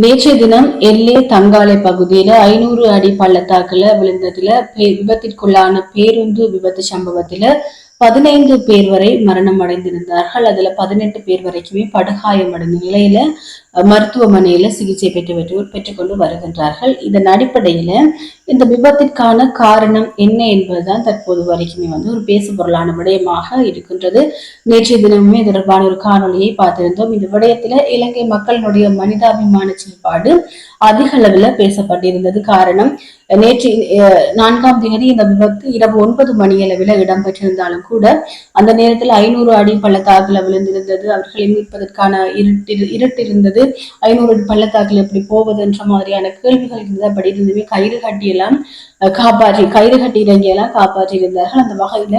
நேற்றைய தினம் எல்லே தங்காலை பகுதியில ஐநூறு அடி பள்ளத்தாக்குல விழுந்ததுல பே- விபத்திற்குள்ளான பேருந்து விபத்து சம்பவத்துல பதினைந்து பேர் வரை மரணம் அடைந்திருந்தார்கள். அதுல பதினெட்டு பேர் வரைக்குமே படுகாயம் அடைந்த நிலையில மருத்துவமனையில சிகிச்சை பெற்று பெற்று பெற்றுக்கொண்டு வருகின்றார்கள். இதன் அடிப்படையில இந்த விபத்திற்கான காரணம் என்ன என்பதுதான் தற்போது வரைக்குமே வந்து ஒரு பேசு பொருளான விடயமாக இருக்கின்றது. நேற்றைய தினமுமே தொடர்பான ஒரு காணொளியை பார்த்திருந்தோம். இந்த விடயத்துல இலங்கை மக்களினுடைய மனிதாபிமான செயல்பாடு அதிக அளவுல பேசப்பட்டிருந்தது. காரணம் நேற்று அஹ், நான்காம் தேதி இந்த விபத்து இரவு ஒன்பது மணி அளவில் இடம்பெற்றிருந்தாலும் கூட அந்த நேரத்தில் ஐநூறு அடி பள்ளத்தாக்குல விழுந்திருந்தது. அவர்களை மீட்பதற்கான இருட்டு இருட்டு இருந்தது ஐநூறு பள்ளத்தாக்கில் எப்படி போவதுன்ற மாதிரியான கேள்விகள் இருந்தபடி இருந்ததுமே கயிறு கட்டியெல்லாம் காப்பாற்றி கயிறு கட்டி இறங்கியெல்லாம் காப்பாற்றி இருந்தார்கள் அந்த வகையில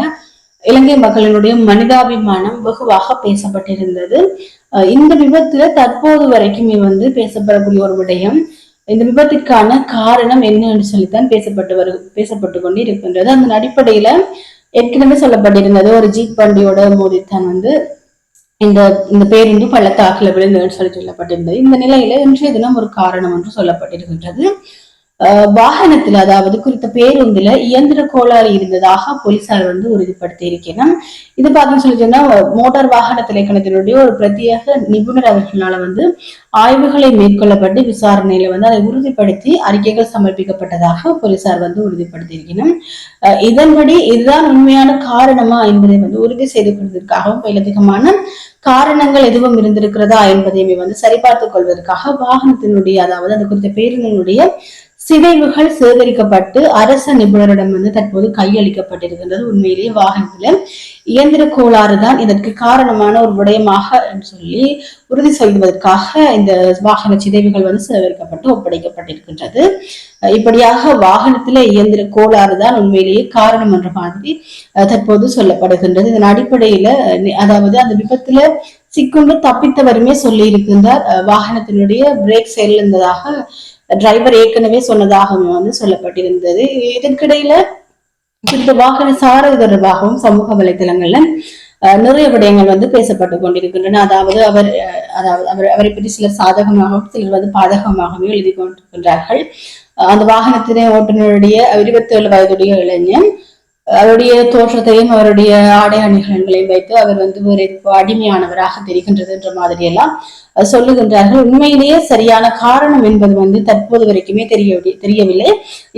இலங்கை மக்களினுடைய மனிதாபிமானம் வெகுவாக பேசப்பட்டிருந்தது. இந்த விபத்துல தற்போது வரைக்குமே வந்து பேசப்படக்கூடிய ஒரு விடயம். இந்த விபத்திற்கான காரணம் என்னன்னு சொல்லித்தான் பேசப்பட்டு வரு பேசப்பட்டு கொண்டு இருக்கின்றது அந்த அடிப்படையில ஏற்கனவே சொல்லப்பட்டிருந்தது ஒரு ஜீப் வண்டியோட மோதித்தான் வந்து இந்த இந்த பேருந்து பள்ளத்தாக்கில் விழுந்ததுன்னு சொல்லி சொல்லப்பட்டிருந்தது. இந்த நிலையில இன்றைய தினம் ஒரு காரணம் என்று சொல்லப்பட்டிருக்கின்றது. வாகனத்துல அதாவது குறித்த பேருந்துல இயந்திர கோளாறு இருந்ததாக போலீசார் வந்து உறுதிப்படுத்தி இருக்கணும் இது பார்த்தீங்கன்னு சொல்லி சொன்னா மோட்டார் வாகன திரைக்கணத்தினுடைய ஒரு பிரத்யேக நிபுணர் அவர்களால வந்து ஆய்வுகளை மேற்கொள்ளப்பட்டு விசாரணையில வந்து அதை உறுதிப்படுத்தி அறிக்கைகள் சமர்ப்பிக்கப்பட்டதாக போலீசார் வந்து உறுதிப்படுத்தி இருக்கணும் அஹ் இதன்படி இதுதான் உண்மையான காரணமா என்பதை வந்து உறுதி செய்து கொள்வதற்காகவும் மேலதிகமான காரணங்கள் எதுவும் இருந்திருக்கிறதா என்பதையுமே வந்து சரிபார்த்துக் கொள்வதற்காக வாகனத்தினுடைய அதாவது அது குறித்த பேருந்தினுடைய சிதைவுகள் சேகரிக்கப்பட்டு அரச நிபுணரிடம் வந்து தற்போது கையளிக்கப்பட்டிருக்கின்றது உண்மையிலேயே வாகனத்துல. இயந்திர கோளாறு தான் இதற்கு காரணமான ஒரு விடயமாக சொல்லி உறுதி செய்வதற்காக இந்த வாகன சிதைவுகள் வந்து சேகரிக்கப்பட்டு ஒப்படைக்கப்பட்டிருக்கின்றது. அஹ் இப்படியாக வாகனத்துல இயந்திர கோளாறு தான் உண்மையிலேயே காரணம் என்ற மாதிரி தற்போது சொல்லப்படுகின்றது. இதன் அடிப்படையில அதாவது அந்த விபத்துல சிக்குண்டு தப்பித்தவருமே சொல்லி இருக்கின்றார் வாகனத்தினுடைய பிரேக் செயலிழந்ததாக டிரைவர் ஏற்கனவே சொன்னதாகவும் வந்து சொல்லப்பட்டிருந்தது. இதற்கிடையில இந்த வாகன சாரதி தொடர்பாகவும் சமூக வலைதளங்கள்ல நிறைய விடயங்கள் வந்து பேசப்பட்டு கொண்டிருக்கின்றன. அதாவது அவர் அஹ், அதாவது அவர் அவரை பற்றி சிலர் சாதகமாகவும் சிலர் வந்து பாதகமாகவும் எழுதி கொண்டிருக்கின்றார்கள். அந்த வாகனத்தினை ஓட்டுநருடைய இருபத்தி ஏழு வயதுடைய இளைஞன் அவருடைய தோற்றத்தையும் அவருடைய ஆடை அணிகலன்களையும் வைத்து அவர் வந்து ஒரு அடிமையானவராக தெரிகின்றது என்ற மாதிரி எல்லாம் சொல்லுகின்றார்கள். உண்மையிலேயே சரியான காரணம் என்பது வந்து தற்போது வரைக்குமே தெரியவில்லை தெரியவில்லை.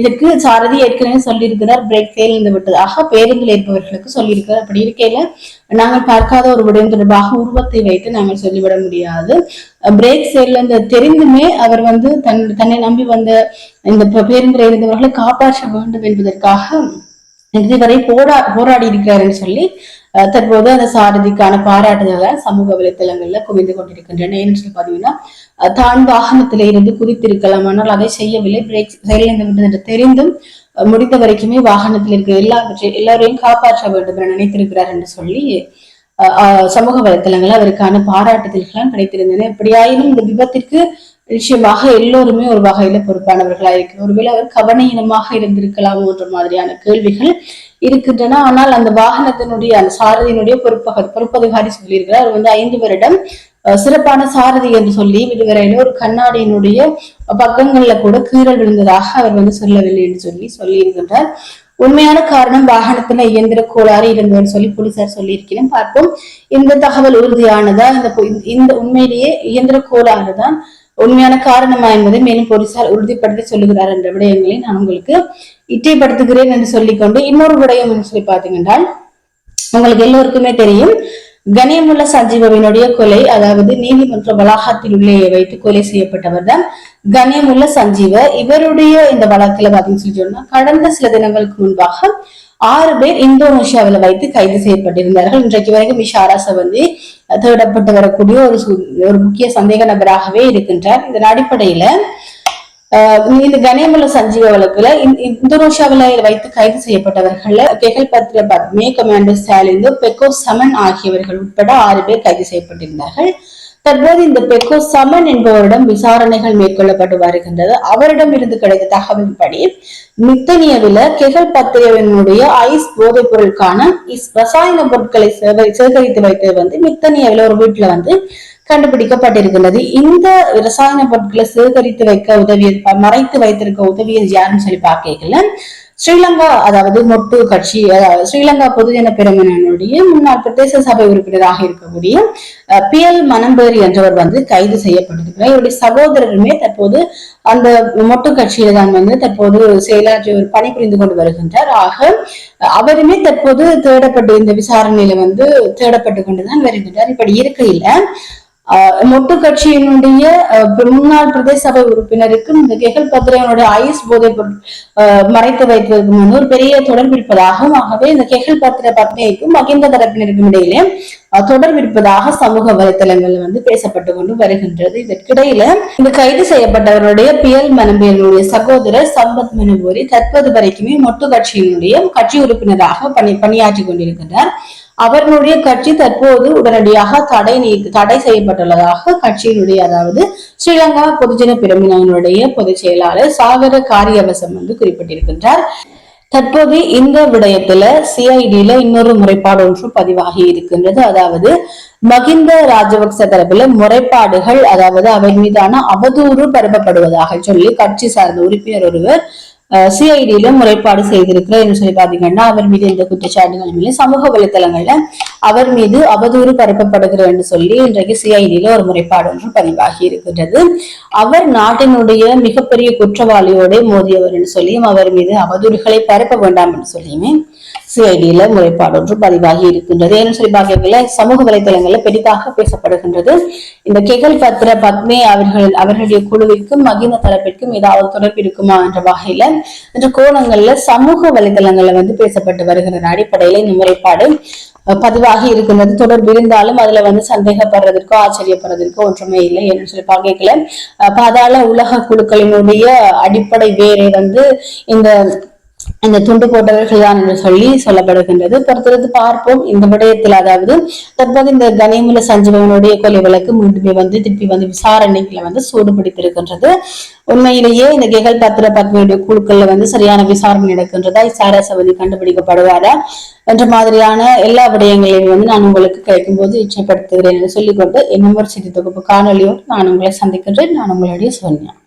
இதற்கு சாரதி ஏற்கனவே சொல்லியிருக்கிறார் பிரேக் ஃபெயில் இருந்து விட்டதாக பேருந்தில் இருப்பவர்களுக்கு சொல்லியிருக்கிறார். அப்படி இருக்கையில நாங்கள் பார்க்காத ஒரு விடயம் தொடர்பாக உருவத்தை வைத்து நாங்கள் சொல்லிவிட முடியாது. பிரேக் செயல் அந்த தெரிந்துமே அவர் வந்து தன் தன்னை நம்பி வந்த இந்த பேருந்தில் இருந்தவர்களை காப்பாற்ற வேண்டும் என்பதற்காக இறுதி வரை போரா போராடி இருக்கிறாருன்னு சொல்லி தற்போது அந்த சாரதிக்கான பாராட்டுதல சமூக வலைத்தளங்கள்ல குவிந்து கொண்டிருக்கின்றன. ஏன்னு சொல்லி பாத்தீங்கன்னா தான் வாகனத்தில இருந்து குதித்திருக்கலாம். ஆனால் அதை செய்யவில்லை. பிரேக் செயலிழந்து விட்டது என்று தெரிந்தும் முடிந்த வரைக்குமே வாகனத்தில் இருக்கிற எல்லாவற்றை எல்லாரையும் காப்பாற்ற வேண்டும் என நினைத்திருக்கிறார் என்று சொல்லி சமூக வலைத்தளங்கள் அவருக்கான பாராட்டுதல்களாம் கிடைத்திருந்தன. எப்படியாயினும் இந்த விபத்திற்கு நிச்சயமாக எல்லோருமே ஒரு வகையில பொறுப்பானவர்களாக இருக்கிறோம் ஒருவேளை அவர் கவனீனமாக இருந்திருக்கலாம் என்ற மாதிரியான கேள்விகள் இருக்கின்றன. ஆனால் அந்த வாகனத்தினுடைய அந்த சாரதியினுடைய பொறுப்பக பொறுப்பதிகாரி சொல்லியிருக்கிறார். அவர் வந்து ஐந்து வருடம் சிறப்பான சாரதி என்று சொல்லி இதுவரையில ஒரு கண்ணாடியினுடைய பக்கங்கள்ல கூட கீறல் விழுந்ததாக அவர் வந்து சொல்லவில்லை என்று சொல்லி சொல்லியிருக்கின்றார். உண்மையான காரணம் வாகனத்துல இயந்திர கோளாறு இருந்ததுன்னு சொல்லி போலீசார் சொல்லியிருக்கிறேன். பார்ப்போம். இந்த தகவல் உறுதியானதா? இந்த இந்த உண்மையிலேயே இயந்திர கோளாறுதான் உண்மையான காரணமா என்பதை மேலும் போலீசார் உறுதிப்படுத்தி சொல்லுகிறார் என்ற விடயங்களை நான் உங்களுக்கு இட்டைப்படுத்துகிறேன் என்று சொல்லிக்கொண்டு இன்னொரு விடயம் என்று சொல்லி பார்த்தீங்கன்னா உங்களுக்கு எல்லோருக்குமே தெரியும் கணியமுள்ள சஞ்சீவவினுடைய கொலை அதாவது நீதிமன்ற வளாகத்தில் உள்ளே வைத்து கொலை செய்யப்பட்டவர் தான் கணியமுள்ள சஞ்சீவ. இவருடைய இந்த வழக்குல பாத்தீங்கன்னு சொல்லி சொன்னா கடந்த சில தினங்களுக்கு முன்பாக ஆறு பேர் இந்தோனேஷியாவில் வைத்து கைது செய்யப்பட்டிருந்தார்கள். இன்றைக்கு வரைக்கும் இஷாரா சவந்தி தேடப்பட்டு வரக்கூடிய ஒரு ஒரு முக்கிய சந்தேக நபராகவே இருக்கின்றார். இதன் அடிப்படையில இந்த கணேமுல சஞ்சீவ வழக்குல இந்தோனேஷியாவில வைத்து கைது செய்யப்பட்டவர்கள் கெகல் பத்ர பத்மே கமாண்டர் ஸ்டாலின் பெக்கோ சமன் ஆகியவர்கள் உட்பட ஆறு பேர் கைது செய்யப்பட்டிருந்தார்கள். தற்போது இந்த பெக்கோ சமன் என்பவரிடம் விசாரணைகள் மேற்கொள்ளப்பட்டு வருகின்றது. அவரிடம் இருந்து கிடைத்த தகவலின்படி மித்தனியவில கெகல் பத்திரியவனுடைய ஐஸ் போதைப் பொருளுக்கான ரசாயன பொருட்களை சேகரித்து வைத்தது வந்து மித்தனியவில ஒரு வீட்டுல வந்து கண்டுபிடிக்கப்பட்டிருக்கிறது இந்த ரசாயன பொருட்களை சேகரித்து வைக்க உதவிய மறைத்து வைத்திருக்க உதவியது யாருன்னு சொல்லி பார்க்கல ஸ்ரீலங்கா அதாவது மொட்டு கட்சி ஸ்ரீலங்கா பொதுஜன பெருமனுடைய முன்னாள் பிரதேச சபை உறுப்பினராக இருக்கக்கூடிய பி எல் மனம்பேரி என்றவர் வந்து கைது செய்யப்பட்டிருக்கிறார். இவருடைய சகோதரருமே தற்போது அந்த மொட்டு கட்சியில தான் வந்து தற்போது செயலாற்றி பணிபுரிந்து கொண்டு வருகின்றார். ஆக அவருமே தற்போது தேடப்பட்டு இந்த விசாரணையில வந்து தேடப்பட்டு கொண்டுதான் வருகின்றார். இப்படி இருக்கையில மொட்டு கட்சியினுடைய முன்னாள் பிரதேச சபை உறுப்பினருக்கும் இந்த கெகல் பத்ரையனுடைய ஐஸ் போதை பொருள் மறைத்து வைத்ததற்கு முன் ஒரு பெரிய தொடர்பு இருப்பதாகவும் ஆகவே இந்த கெகல் பத்திர பத்னிக்கும் மகிந்த தரப்பினருக்கும் இடையிலே தொடர்பிருப்பதாக சமூக வலைத்தளங்கள் வந்து பேசப்பட்டு கொண்டு வருகின்றது. இதற்கிடையில இந்த கைது செய்யப்பட்டவருடைய பியல் மனம்பேருடைய சகோதரர் சம்பத் மனுபோரி தற்போது வரைக்குமே மொட்டு கட்சியினுடைய கட்சி உறுப்பினராக பணி பணியாற்றி கொண்டிருக்கிறார் அவர்களுடைய கட்சி தற்போது உடனடியாக தடை நீ தடை செய்யப்பட்டுள்ளதாக கட்சியினுடைய அதாவது ஸ்ரீலங்கா பொதுஜன பிரமினுடைய பொதுச் செயலாளர் சாகர காரியவசம் வந்து குறிப்பிட்டிருக்கின்றார். தற்போது இந்த விடயத்துல சிஐடியில இன்னொரு முறைப்பாடு ஒன்று பதிவாகி இருக்கின்றது. அதாவது மகிந்த ராஜபக்ச தரப்புல முறைப்பாடுகள் அதாவது அவர் மீதான அவதூறு பரப்பப்படுவதாக சொல்லி கட்சி சார்ந்த உறுப்பினர் ஒருவர் சிஐடியில முறைப்பாடு செய்திருக்கிறார் என்று சொல்லி பாத்தீங்கன்னா அவர் மீது எந்த குற்றச்சாட்டுகள் இல்லை சமூக வலைதளங்கள்ல அவர் மீது அவதூறு பரப்பப்படுகிறது என்று சொல்லி இன்றைக்கு சிஐடியில ஒரு முறைப்பாடு ஒன்று பதிவாகி இருக்கின்றது. அவர் நாட்டினுடைய மிகப்பெரிய குற்றவாளியோட மோதியவர் என்று சொல்லியும் அவர் மீது அவதூறுகளை பரப்ப வேண்டாம் என்று சொல்லியுமே சிஐடியில முறைப்பாடு ஒன்று பதிவாகி இருக்கின்றது. என்று சொல்லி பார்க்கல சமூக வலைதளங்கள்ல பெரிதாக பேசப்படுகின்றது. இந்த கெகல் பத்ர பத்மே அவர்கள் அவர்களுடைய குழுவிற்கும் மகிந்த தரப்பிற்கும் ஏதாவது தொடர்பு இருக்குமா என்ற வகையில என்ற கோணங்கள்ல சமூக வலைதளங்கள்ல வந்து பேசப்பட்டு வருகிற அடிப்படையில இந்த முறைப்பாடு பதிவாகி இருக்கின்றது. தொடர்பு இருந்தாலும் அதுல வந்து சந்தேகப்படுறதற்கோ ஆச்சரியப்படுறதற்கோ ஒன்றுமே இல்லை என்று சொல்லி பார்க்கல பாதாள உலக குழுக்களினுடைய அடிப்படை வேரை வந்து இந்த இந்த துண்டு போட்டவர்கள் தான் என்று சொல்லி சொல்லப்படுகின்றது. பொறுத்தது பார்ப்போம். இந்த விடயத்தில் அதாவது தற்போது இந்த கனிமுல சஞ்சீவனுடைய கொலை வழக்கு மீண்டும் வந்து திருப்பி வந்து விசாரணைகளை வந்து சூடு பிடித்திருக்கின்றது உண்மையிலேயே இந்த கெகல் பத்திர பத்மையுடைய குழுக்கள்ல வந்து சரியான விசாரணை நடக்கின்றதா? சாரசவதி கண்டுபிடிக்கப்படுவாரா? என்ற மாதிரியான எல்லா விடயங்களையும் வந்து நான் உங்களுக்கு கிடைக்கும் போது இச்சைப்படுத்துகிறேன் என்று சொல்லிக்கொண்டு என்னும் ஒரு தொகுப்பு காணொலியோடு நான் உங்களை சந்திக்கின்றேன். நான் உங்களுடைய சொன்னேன்